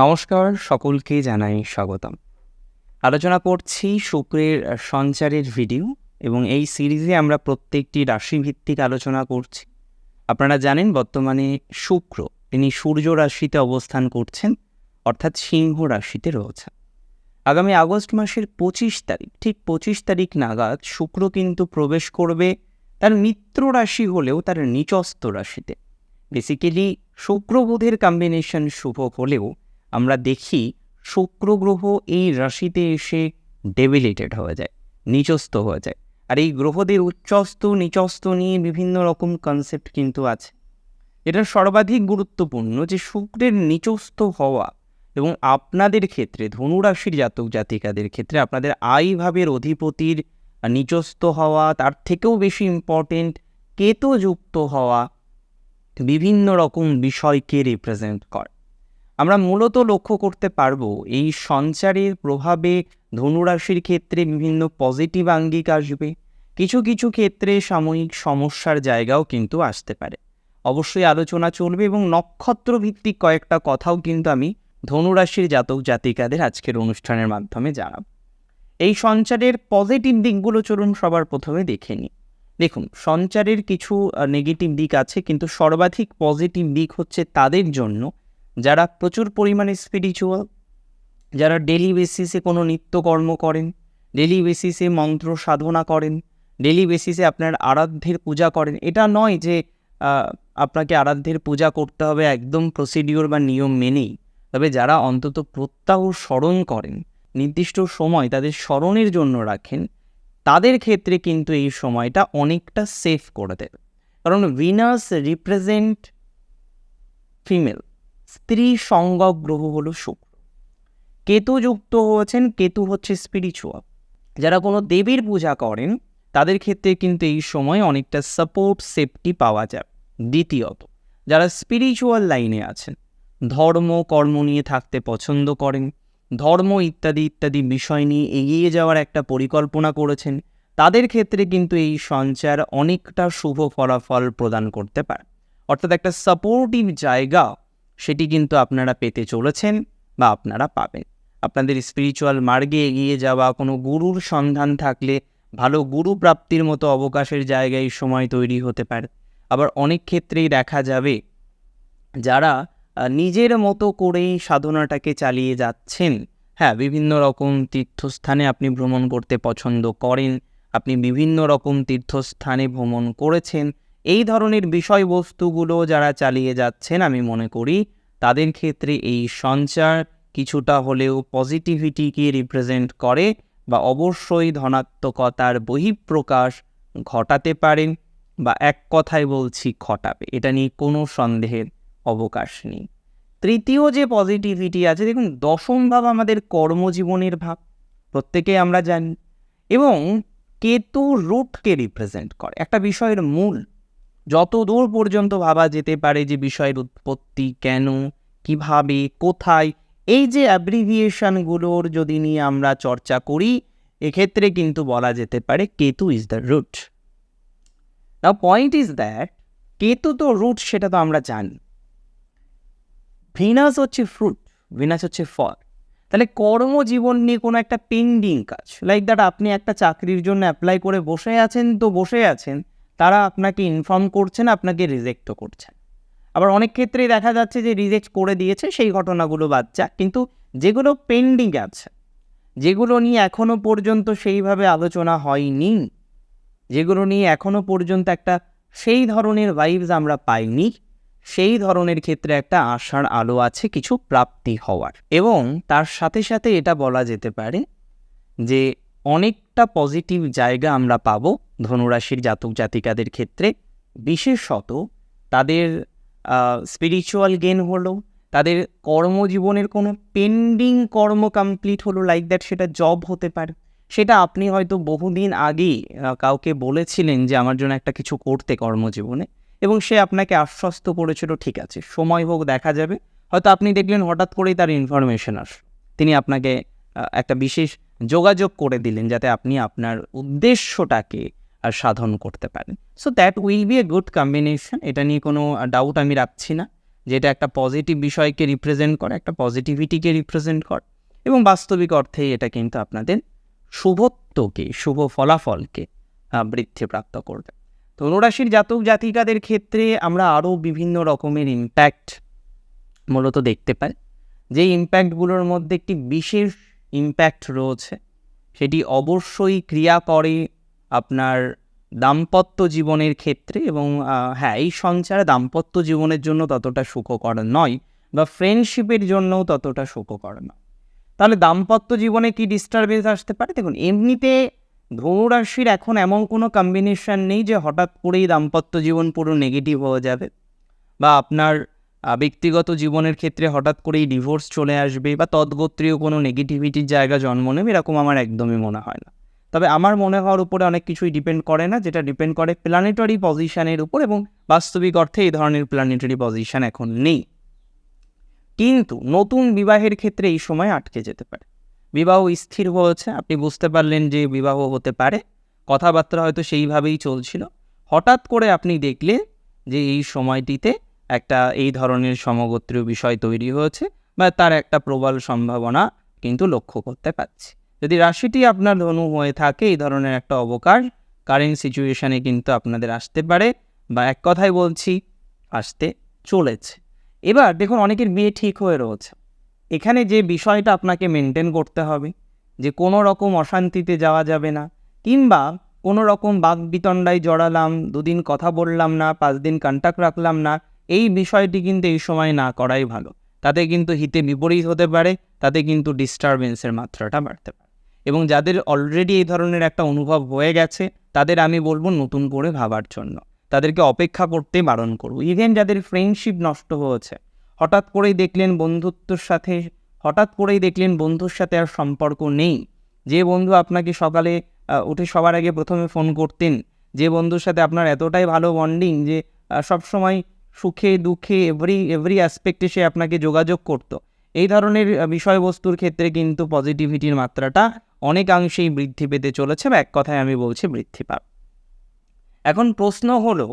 নমস্কার, সকলকে জানাই স্বাগতম। আলোচনা করছি শুক্রের সঞ্চারের ভিডিও এবং এই সিরিজে আমরা প্রত্যেকটি রাশিভিত্তিক আলোচনা করছি। আপনারা জানেন বর্তমানে শুক্র, তিনি সূর্য রাশিতে অবস্থান করছেন, অর্থাৎ সিংহ রাশিতে রয়েছেন। আগামী আগস্ট মাসের পঁচিশ তারিখ, ঠিক পঁচিশ তারিখ নাগাদ শুক্র কিন্তু প্রবেশ করবে তার মিত্র রাশি হলেও তার নিচস্থ রাশিতে। বেসিক্যালি শুক্র বুধের কম্বিনেশন শুভ হলেও আমরা দেখি শুক্র গ্রহ এই রাশিতে এসে ডেবিলেটেড হয়ে যায়, নিচস্থ হয়ে যায়। আর এই গ্রহদের উচ্চস্থ, নিচস্থ নিয়ে বিভিন্ন রকম কনসেপ্ট কিন্তু আছে। এটা সর্বাধিক গুরুত্বপূর্ণ যে শুক্রের নিচস্থ হওয়া এবং আপনাদের ক্ষেত্রে, ধনুরাশির জাতক জাতিকাদের ক্ষেত্রে আপনাদের আয় ভাবের অধিপতির নিচস্থ হওয়া, তার থেকেও বেশি ইম্পর্টেন্ট কেতুযুক্ত হওয়া, বিভিন্ন রকম বিষয়কে রিপ্রেজেন্ট করে। আমরা মূলত লক্ষ্য করতে পারব এই সঞ্চারের প্রভাবে ধনুরাশির ক্ষেত্রে বিভিন্ন পজিটিভ আঙ্গিক আসবে। কিছু কিছু ক্ষেত্রে সাময়িক সমস্যার জায়গাও কিন্তু আসতে পারে। অবশ্যই আলোচনা চলবে এবং নক্ষত্র ভিত্তিক কয়েকটা কথাও কিন্তু আমি ধনুরাশির জাতক জাতিকাদের আজকের অনুষ্ঠানের মাধ্যমে জানাব। এই সঞ্চারের পজিটিভ দিকগুলো চলুন সবার প্রথমে দেখে নিই। দেখুন, সঞ্চারের কিছু নেগেটিভ দিক আছে, কিন্তু সর্বাধিক পজিটিভ দিক হচ্ছে তাদের জন্য যারা প্রচুর পরিমাণে স্পিরিচুয়াল যারা ডেলি বেসিসে কোনো নিত্যকর্ম করেন ডেলি বেসিসে মন্ত্র সাধনা করেন ডেলি বেসিসে আপনার আরাধ্যের পূজা করেন, এটা নয় যে আপনাকে আরাধ্যের পূজা করতে হবে একদম প্রসিডিওর বা নিয়ম মেনেই। তবে যারা অন্তত প্রত্যাহ স্মরণ করেন, নির্দিষ্ট সময় তাদের স্মরণের জন্য রাখেন, তাদের ক্ষেত্রে কিন্তু এই সময়টা অনেকটা সেফ করে দেবে কারণ ভিনাস রিপ্রেজেন্ট ফিমেল স্ত্রী সংজ্ঞক গ্রহ হলো শুক্র। কেতু যুক্ত হয়েছেন, কেতু হচ্ছে স্পিরিচুয়াল যারা কোনো দেবীর পূজা করেন, তাদের ক্ষেত্রে কিন্তু এই সময় অনেকটা সাপোর্ট সেফটি পাওয়া যায়। দ্বিতীয়ত, যারা স্পিরিচুয়াল লাইনে আছেন, ধর্ম, কর্ম নিয়ে থাকতে পছন্দ করেন, ধর্ম ইত্যাদি ইত্যাদি বিষয় নিয়ে এগিয়ে যাওয়ার একটা পরিকল্পনা করেছেন, তাদের ক্ষেত্রে কিন্তু এই সঞ্চার অনেকটা শুভ ফলাফল প্রদান করতে পারে। অর্থাৎ একটা সাপোর্টিভ জায়গা সেটি কিন্তু আপনারা পেতে চলেছেন বা আপনারা পাবেন। আপনাদের স্পিরিচুয়াল মার্গে এগিয়ে যাওয়া, কোনো গুরুর সন্ধান থাকলে ভালো গুরু প্রাপ্তির মতো অবকাশের জায়গায় সময় তৈরি হতে পারে। আবার অনেক ক্ষেত্রেই দেখা যাবে, যারা নিজের মতো করেই সাধনাটাকে চালিয়ে যাচ্ছেন। হ্যাঁ বিভিন্ন রকম তীর্থস্থানে আপনি ভ্রমণ করতে পছন্দ করেন, আপনি বিভিন্ন রকম তীর্থস্থানে ভ্রমণ করেছেন এই ধরনের বিষয়বস্তুগুলো যারা চালিয়ে যাচ্ছেন, আমি মনে করি তাদের ক্ষেত্রে এই সঞ্চার কিছুটা হলেও পজিটিভিটিকে রিপ্রেজেন্ট করে বা অবশ্যই ধনাত্মকতার বহিঃপ্রকাশ ঘটাতে পারেন বা এক কথায় বলছি ঘটাবে। এটা নিয়ে কোনো সন্দেহের অবকাশ নেই। তৃতীয় যে পজিটিভিটি আছে, দেখুন, দশম ভাব আমাদের কর্মজীবনের ভাব। প্রত্যেকে আমরা জানি। এবং কেতু রুটকে রিপ্রেজেন্ট করে। একটা বিষয়ের মূল যত দূর পর্যন্ত ভাবা যেতে পারে যে বিষয়ের উৎপত্তি কেন, কীভাবে, কোথায়, এই যে অ্যাব্রিভিয়েশনগুলোর যদি নিয়ে আমরা চর্চা করি, এক্ষেত্রে কিন্তু বলা যেতে পারে Ketu is the root the point is that Ketu তো রুট সেটা তো আমরা জানি। ভিনাস হচ্ছে ফ্রুট ভিনাস হচ্ছে ফল। তাহলে কর্মজীবন নিয়ে কোনো একটা পেন্ডিং কাজ লাইক দ্যাট আপনি একটা চাকরির জন্য অ্যাপ্লাই করে বসে আছেন, তো বসে আছেন তারা আপনাকে ইনফর্ম করছেন, আপনাকে রিজেক্টও করছেন। আবার অনেক ক্ষেত্রেই দেখা যাচ্ছে যে রিজেক্ট করে দিয়েছে, সেই ঘটনাগুলো বাচ্চা কিন্তু যেগুলো পেন্ডিং আছে, যেগুলো নিয়ে এখনও পর্যন্ত সেইভাবে আলোচনা হয়নি, যেগুলো নিয়ে এখনও পর্যন্ত একটা সেই ধরনের ভাইবস আমরা পাইনি, সেই ধরনের ক্ষেত্রে একটা আশার আলো আছে, কিছু প্রাপ্তি হওয়ার। এবং তার সাথে সাথে এটা বলা যেতে পারে যে অনেকটা পজিটিভ জায়গা আমরা পাব ধনুরাশির জাতক জাতিকাদের ক্ষেত্রে। বিশেষত তাদের স্পিরিচুয়াল গেন হলো, তাদের কর্মজীবনের কোনো পেন্ডিং কর্ম কমপ্লিট হলো লাইক দ্যাট সেটা জব হতে পারে। সেটা আপনি হয়তো বহুদিন আগেই কাউকে বলেছিলেন যে আমার জন্য একটা কিছু করতে কর্মজীবনে এবং সে আপনাকে আশ্বস্ত করেছিল, ঠিক আছে, সময় হোক দেখা যাবে। হয়তো আপনি দেখলেন হঠাৎ করেই তার ইনফরমেশন আস তিনি আপনাকে একটা বিশেষ যোগাযোগ করে দিলেন যাতে আপনি আপনার উদ্দেশ্যটাকে সাধন করতে পারেন। So that will be a good combination এটা নিয়ে কোনো ডাউট আমি রাখছি না যেটা একটা পজিটিভ বিষয়কে রিপ্রেজেন্ট করে, একটা পজিটিভিটিকে রিপ্রেজেন্ট করে এবং বাস্তবিক অর্থে এটা কিন্তু আপনাদের শুভত্বকে, শুভ ফলাফলকে বৃদ্ধিপ্রাপ্ত করবে। ধনুরাশির জাতক জাতিকাদের ক্ষেত্রে আমরা আরও বিভিন্ন রকমের ইম্প্যাক্ট মূলত দেখতে পাই। যে ইম্প্যাক্টগুলোর মধ্যে একটি বিশেষ ইম্প্যাক্ট রয়েছে, সেটি অবশ্যই ক্রিয়া করে আপনার দাম্পত্য জীবনের ক্ষেত্রে এবং হ্যাঁ এই সঞ্চার দাম্পত্য জীবনের জন্য ততটা সুখকর নয় বা ফ্রেন্ডশিপের জন্যও ততটা সুখকর নয়। তাহলে দাম্পত্য জীবনে কি ডিস্টারবেন্স আসতে পারে? দেখুন, এমনিতে ধনুরাশির এখন এমন কোনো কম্বিনেশন নেই যে হঠাৎ করেই দাম্পত্য জীবন পুরো নেগেটিভ হয়ে যাবে বা আপনার ব্যক্তিগত জীবনের ক্ষেত্রে হঠাৎ করেই ডিভোর্স চলে আসবে বা তদ্গোত্রীয় কোনো নেগেটিভিটির জায়গা জন্ম নেবে, এরকম আমার একদমই মনে হয় না। তবে আমার মনে হওয়ার উপরে অনেক কিছুই ডিপেন্ড করে না, যেটা ডিপেন্ড করে প্ল্যানেটারি পজিশানের উপর এবং বাস্তবিক অর্থে এই ধরনের প্ল্যানেটারি পজিশান এখন নেই। কিন্তু নতুন বিবাহের ক্ষেত্রে এই সময় আটকে যেতে পারে। বিবাহ স্থির হয়েছে, আপনি বুঝতে পারলেন যে বিবাহ হতে পারে, কথাবার্তা হয়তো সেইভাবেই চলছিল। হঠাৎ করে আপনি দেখলেন যে এই সময়টিতে একটা এই ধরনের সমগোত্রীয় বিষয় তৈরি হয়েছে বা তার একটা প্রবল সম্ভাবনা কিন্তু লক্ষ্য করতে পারছি। যদি রাশিটি আপনার ধনু হয়ে থাকে, এই ধরনের একটা অবকাশ কারেন্ট সিচুয়েশানে কিন্তু আপনাদের আসতে পারে বা এক কথায় বলছি, আসতে চলেছে। এবার দেখুন, অনেকের বিয়ে ঠিক হয়ে রয়েছে। এখানে যে বিষয়টা আপনাকে মেনটেন করতে হবে, যে কোনো রকম অশান্তিতে যাওয়া যাবে না, কিংবা কোনো রকম বাক বিতণ্ডায় জড়ালাম, দুদিন কথা বললাম না, পাঁচ দিন কন্ট্যাক্ট রাখলাম না এই বিষয়টি কিন্তু এই সময় না করাই ভালো। তাতে কিন্তু হিতে বিপরীত হতে পারে, তাতে কিন্তু ডিস্টারবেন্সের মাত্রাটা বাড়তে পারে। এবং যাদের অলরেডি এই ধরনের একটা অনুভব হয়ে গেছে, তাদের আমি বলব নতুন করে ভাবার জন্য। তাদেরকে অপেক্ষা করতে বারণ করব ইভেন যাদের ফ্রেন্ডশিপ নষ্ট হয়েছে, হঠাৎ করেই দেখলেন বন্ধুত্বর সাথে, হঠাৎ করেই দেখলেন বন্ধুর সাথে আর সম্পর্ক নেই। যে বন্ধু আপনাকে সকালে উঠে সবার আগে প্রথমে ফোন করতেন, যে বন্ধুর সাথে আপনার এতটাই ভালো বন্ডিং যে সবসময় সুখে, দুঃখে এভরি এভরি অ্যাসপেক্টে সে আপনাকে যোগাযোগ করতো। এই ধরনের বিষয়বস্তুর ক্ষেত্রে কিন্তু পজিটিভিটির মাত্রাটা অনেকাংশেই বৃদ্ধি পেতে চলেছে বা এক কথায় আমি বলছি বৃদ্ধি পাবে। এখন প্রশ্ন হলো,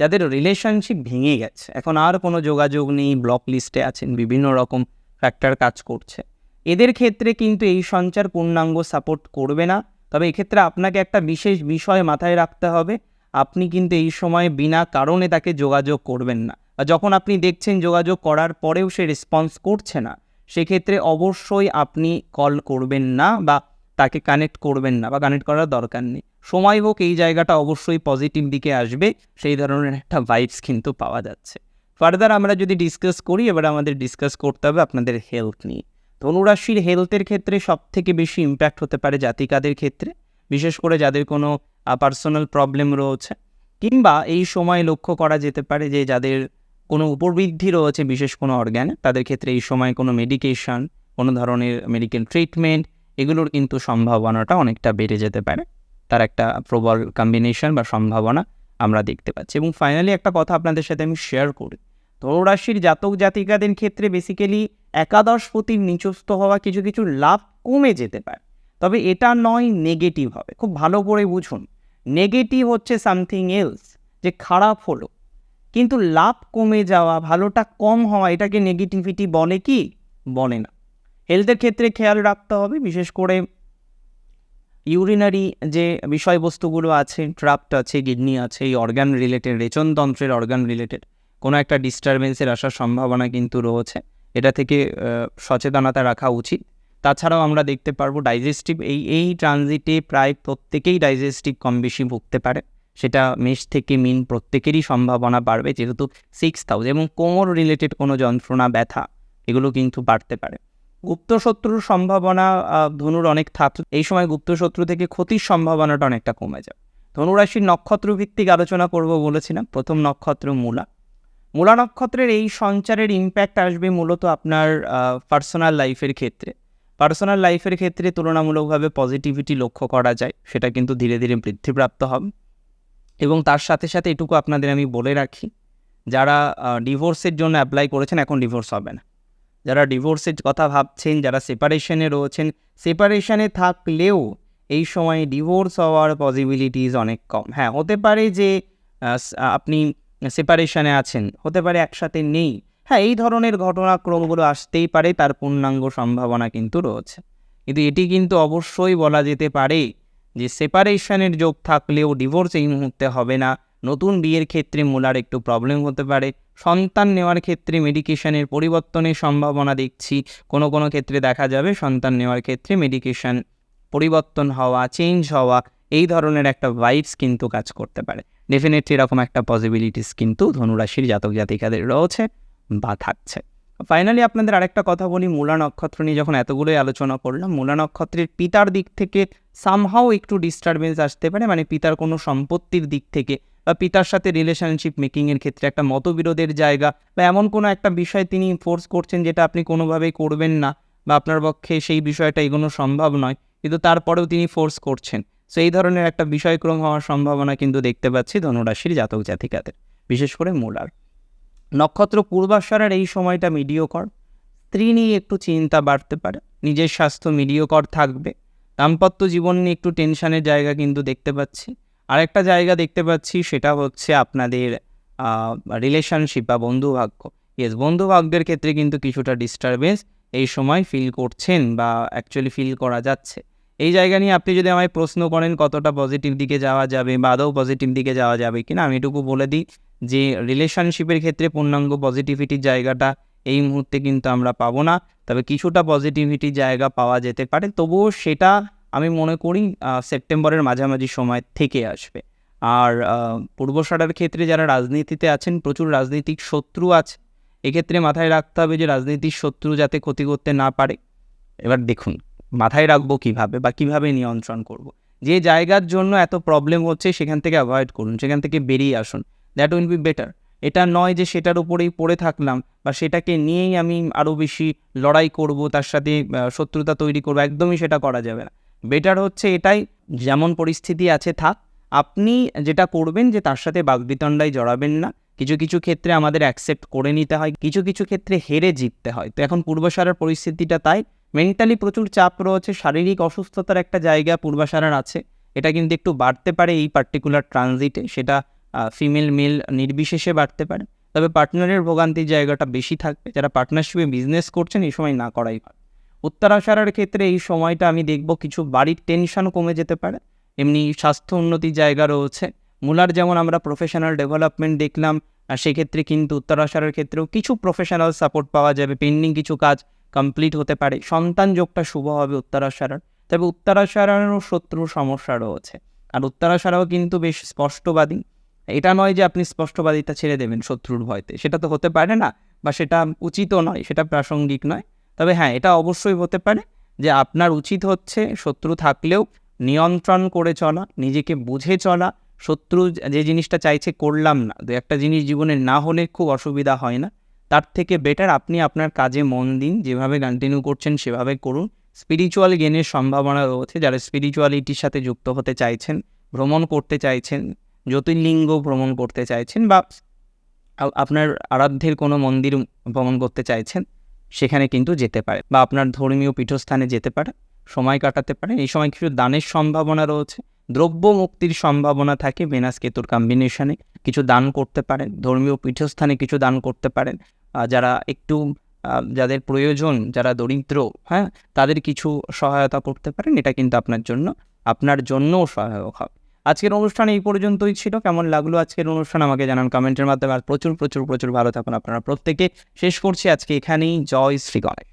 যাদের রিলেশনশিপ ভেঙে গেছে, এখন আর কোনো যোগাযোগ নেই ব্লক লিস্টে আছেন, বিভিন্ন রকম ফ্যাক্টর কাজ করছে, এদের ক্ষেত্রে কিন্তু এই সঞ্চার পূর্ণাঙ্গ সাপোর্ট করবে না। তবে এক্ষেত্রে আপনাকে একটা বিশেষ বিষয় মাথায় রাখতে হবে আপনি কিন্তু এই সময় বিনা কারণে তাকে যোগাযোগ করবেন না। যখন আপনি দেখছেন যোগাযোগ করার পরেও সে রেসপন্স করছে না, সেক্ষেত্রে অবশ্যই আপনি কল করবেন না বা তাকে কানেক্ট করবেন না বা কানেক্ট করার দরকার নেই। সময় হোক এই জায়গাটা অবশ্যই পজিটিভ দিকে আসবে, সেই ধরনের একটা ভাইবস কিন্তু পাওয়া যাচ্ছে। ফার্দার আমরা যদি ডিসকাস করি, এবার আমাদের ডিসকাস করতে হবে আপনাদের হেলথ নিয়ে। ধনুরাশির হেলথের ক্ষেত্রে সব থেকে বেশি ইম্প্যাক্ট হতে পারে জাতিকাদের ক্ষেত্রে, বিশেষ করে যাদের কোনো পার্সোনাল প্রবলেম রয়েছে, কিংবা এই সময় লক্ষ্য করা যেতে পারে যে যাদের কোনো উপবৃদ্ধি রয়েছে, বিশেষ কোনো অর্গ্যানে তাদের ক্ষেত্রে এই সময় কোনো মেডিকেশন কোনো ধরনের মেডিকেল ট্রিটমেন্ট এগুলোর কিন্তু সম্ভাবনাটা অনেকটা বেড়ে যেতে পারে। তার একটা প্রবল কম্বিনেশন বা সম্ভাবনা আমরা দেখতে পাচ্ছি। এবং ফাইনালি একটা কথা আপনাদের সাথে আমি শেয়ার করি। ধনুরাশির জাতক জাতিকাদের ক্ষেত্রে বেসিক্যালি একাদশপতির নিচস্থ হওয়া কিছু কিছু লাভ কমে যেতে পারে। তবে এটা নয় নেগেটিভ হবে। খুব ভালো করে বুঝুন। নেগেটিভ হচ্ছে সামথিং এলস, যে খারাপ হলো। কিন্তু লাভ কমে যাওয়া, ভালোটা কম হওয়া, এটাকে নেগেটিভিটি বলে কি? বলে না। হেলথের ক্ষেত্রে খেয়াল রাখতে হবে, বিশেষ করে ইউরিনারি যে বিষয়বস্তুগুলো আছে, ট্রাপ্ট আছে, কিডনি আছে, এই অর্গান রিলেটেড, রেচনতন্ত্রের অর্গান রিলেটেড, কোনো একটা ডিস্টারবেন্সের আসার সম্ভাবনা কিন্তু রয়েছে। এটা থেকে সচেতনতা রাখা উচিত। তাছাড়াও আমরা দেখতে পারব ডাইজেস্টিভ এই এই ট্রানজিটে প্রায় প্রত্যেকেই ডাইজেস্টিভ কম বেশি ভুগতে পারে। সেটা মেষ থেকে মিন প্রত্যেকেরই সম্ভাবনা বাড়বে, যেহেতু সিক্স থাউজেন্ড এবং কোমর রিলেটেড কোনো যন্ত্রণা, ব্যথা, এগুলো কিন্তু বাড়তে পারে। গুপ্ত শত্রুর সম্ভাবনা ধনুর অনেক থাক এই সময় গুপ্ত শত্রু থেকে ক্ষতির সম্ভাবনাটা অনেকটা কমে যাবে ধনুরাশির নক্ষত্র ভিত্তিক আলোচনা করব বলেছিলাম, প্রথম নক্ষত্র মূলা। মূলা নক্ষত্রের এই সঞ্চারের ইম্প্যাক্ট আসবে মূলত আপনার পার্সোনাল লাইফের ক্ষেত্রে। পার্সোনাল লাইফের ক্ষেত্রে তুলনামূলকভাবে পজিটিভিটি লক্ষ্য করা যায়, সেটা কিন্তু ধীরে ধীরে বৃদ্ধিপ্রাপ্ত হবে। এবং তার সাথে সাথে এটুকু আপনাদের আমি বলে রাখি, যারা ডিভোর্সের জন্য অ্যাপ্লাই করেছেন এখন ডিভোর্স হবে না। যারা ডিভোর্সের কথা ভাবছেন, যারা সেপারেশনে রয়েছেন সেপারেশনে থাকলেও এই সময় ডিভোর্স হওয়ার পসিবিলিটিস অনেক কম। হ্যাঁ হতে পারে যে আপনি সেপারেশনে আছেন, হতে পারে একসাথে নেই হ্যাঁ এই ধরনের ঘটনাক্রমগুলো আসতেই পারে, তার পূর্ণাঙ্গ সম্ভাবনা কিন্তু রয়েছে। কিন্তু এটি কিন্তু অবশ্যই বলা যেতে পারে যে সেপারেশনের যোগ থাকলেও ডিভোর্স এই মুহূর্তে হবে না। নতুন বিয়ের ক্ষেত্রে মূলার একটু প্রবলেম হতে পারে। সন্তান নেওয়ার ক্ষেত্রে মেডিকেশনের পরিবর্তনের সম্ভাবনা দেখছি। কোনো কোনো ক্ষেত্রে দেখা যাবে সন্তান নেওয়ার ক্ষেত্রে মেডিকেশন পরিবর্তন হওয়া চেঞ্জ হওয়া, এই ধরনের একটা ভাইবস কিন্তু কাজ করতে পারে। ডেফিনেটলি এরকম একটা পসিবিলিটিস কিন্তু ধনুরাশির জাতক জাতিকাদের রয়েছে। বা থাকছে। ফাইনালি আপনাদের আরেকটা কথা বলি, মূলা নক্ষত্র নিয়ে যখন এতগুলোই আলোচনা করলাম, মূলা নক্ষত্রের পিতার দিক থেকে সামহাও একটু ডিস্টারবেন্স আসতে পারে মানে পিতার কোনো সম্পত্তির দিক থেকে বা পিতার সাথে রিলেশনশিপ মেকিংয়ের ক্ষেত্রে একটা মতবিরোধের জায়গা বা এমন কোনো একটা বিষয় তিনি ফোর্স করছেন যেটা আপনি কোনোভাবেই করবেন না বা আপনার পক্ষে সেই বিষয়টা এগোনো সম্ভব নয়, কিন্তু তারপরেও তিনি ফোর্স করছেন। সো এই ধরনের একটা বিষয়ক্রম হওয়ার সম্ভাবনা কিন্তু দেখতে পাচ্ছি ধনুরাশির জাতক জাতিকাদের, বিশেষ করে মূলার। নক্ষত্র পূর্বাশারার এই সময়টা মিডিয়কর স্ত্রী নিয়ে একটু চিন্তা বাড়তে পারে, নিজের স্বাস্থ্য মিডিয়কর থাকবে। দাম্পত্য জীবন নিয়ে একটু টেনশনের জায়গা কিন্তু দেখতে পাচ্ছি। আরেকটা জায়গা দেখতে পাচ্ছি, সেটা হচ্ছে আপনাদের রিলেশনশিপ বা বন্ধুভাগ্য। ইয়েস বন্ধুভাগ্যের ক্ষেত্রে কিন্তু কিছুটা ডিস্টারবেন্স এই সময় ফিল করছেন বা অ্যাকচুয়ালি ফিল করা যাচ্ছে। এই জায়গা নিয়ে আপনি যদি আমায় প্রশ্ন করেন কতটা পজিটিভ দিকে যাওয়া যাবে বা আদৌ পজিটিভ দিকে যাওয়া যাবে কিনা, আমি এটুকু বলে দিই যে রিলেশনশিপের ক্ষেত্রে পূর্ণাঙ্গ পজিটিভিটির জায়গাটা এই মুহূর্তে কিন্তু আমরা পাবো না। তবে কিছুটা পজিটিভিটির জায়গা পাওয়া যেতে পারে, তবুও সেটা আমি মনে করি সেপ্টেম্বরের মাঝামাঝি সময় থেকে আসবে। আর পূর্বসারার ক্ষেত্রে যারা রাজনীতিতে আছেন, প্রচুর রাজনৈতিক শত্রু আছে, এক্ষেত্রে মাথায় রাখতে হবে যে রাজনীতির শত্রু যাতে ক্ষতি করতে না পারে। এবার দেখুন, মাথায় রাখব কীভাবে বা কীভাবে নিয়ন্ত্রণ করব। যে জায়গার জন্য এত প্রবলেম হচ্ছে, সেখান থেকে অ্যাভয়েড করুন, সেখান থেকে বেরিয়ে আসুন। দ্যাট উইল বি বেটার এটা নয় যে সেটার উপরেই পড়ে থাকলাম বা সেটাকে নিয়েই আমি আরও বেশি লড়াই করব, তার সাথে শত্রুতা তৈরি করব, একদমই সেটা করা যাবে না। বেটার হচ্ছে এটাই, যেমন পরিস্থিতি আছে থাক, আপনি যেটা করবেন যে তার সাথে বাগবিতণ্ডায় জড়াবেন না। কিছু কিছু ক্ষেত্রে আমাদের অ্যাকসেপ্ট করে নিতে হয়, কিছু কিছু ক্ষেত্রে হেরে জিততে হয়। তো এখন পূর্বসারার পরিস্থিতিটা তাই। মেন্টালি প্রচুর চাপ রয়েছে, শারীরিক অসুস্থতার একটা জায়গা পূর্বাসারার আছে। এটা কিন্তু একটু বাড়তে পারে এই পার্টিকুলার ট্রানজিটে সেটা ফিমেল মেল নির্বিশেষে বাড়তে পারে। তবে পার্টনারের ভোগান্তির জায়গাটা বেশি থাকবে। যারা পার্টনারশিপে বিজনেস করছেন, এই সময় না করাই ভালো। উত্তরাশারার ক্ষেত্রে এই সময়টা আমি দেখব কিছু বাড়ির টেনশন কমে যেতে পারে। এমনি স্বাস্থ্য উন্নতির জায়গা রয়েছে। মূলার যেমন আমরা প্রফেশনাল ডেভেলপমেন্ট দেখলাম আর সেক্ষেত্রে কিন্তু উত্তরাশারের ক্ষেত্রেও কিছু প্রফেশনাল সাপোর্ট পাওয়া যাবে। পেন্ডিং কিছু কাজ কমপ্লিট হতে পারে। সন্তান যোগটা শুভ হবে উত্তরাশারার তবে উত্তরাশারারও শত্রু সমস্যা রয়েছে। আর উত্তরাশারাও কিন্তু বেশ স্পষ্টবাদী। এটা নয় যে আপনি স্পষ্টবাদিতা ছেড়ে দেবেন শত্রুর ভয়তে। সেটা তো হতে পারে না বা সেটা উচিতও নয়, সেটা প্রাসঙ্গিক নয়। তবে হ্যাঁ এটা অবশ্যই হতে পারে যে আপনার উচিত হচ্ছে শত্রু থাকলেও নিয়ন্ত্রণ করে চলা, নিজেকে বুঝে চলা, শত্রু যে জিনিসটা চাইছে করলাম না। দু একটা জিনিস জীবনে না হলে খুব অসুবিধা হয় না। তার থেকে বেটার আপনি আপনার কাজে মন দিন, যেভাবে কন্টিনিউ করছেন সেভাবে করুন। স্পিরিচুয়াল গেনের সম্ভাবনা রয়েছে। যারা স্পিরিচুয়ালিটির সাথে যুক্ত হতে চাইছেন, ভ্রমণ করতে চাইছেন জ্যোতির্লিঙ্গ ভ্রমণ করতে চাইছেন বা আপনার আরাধ্যের কোনো মন্দির ভ্রমণ করতে চাইছেন, সেখানে কিন্তু যেতে পারে বা আপনার ধর্মীয় পীঠস্থানে যেতে পারে, সময় কাটাতে পারে। এই সময় কিছু দানের সম্ভাবনা রয়েছে দ্রব্য মুক্তির সম্ভাবনা থাকে ভেনাস কেতুর কম্বিনেশনে কিছু দান করতে পারেন, ধর্মীয় পীঠস্থানে কিছু দান করতে পারেন। যারা একটু যাদের প্রয়োজন, যারা দরিদ্র হ্যাঁ তাদের কিছু সহায়তা করতে পারেন। এটা কিন্তু আপনার জন্য, আপনার জন্যও সহায়ক হবে। আজকের অনুষ্ঠান এই পর্যন্তই ছিল। কেমন লাগল আজকের অনুষ্ঠান আমাকে জানান কমেন্টের মাধ্যমে। আর প্রচুর প্রচুর প্রচুর ভালো থাকুন আপনারা প্রত্যেকে। শেষ করছি আজকে এখানেই। জয় শ্রী গণেশ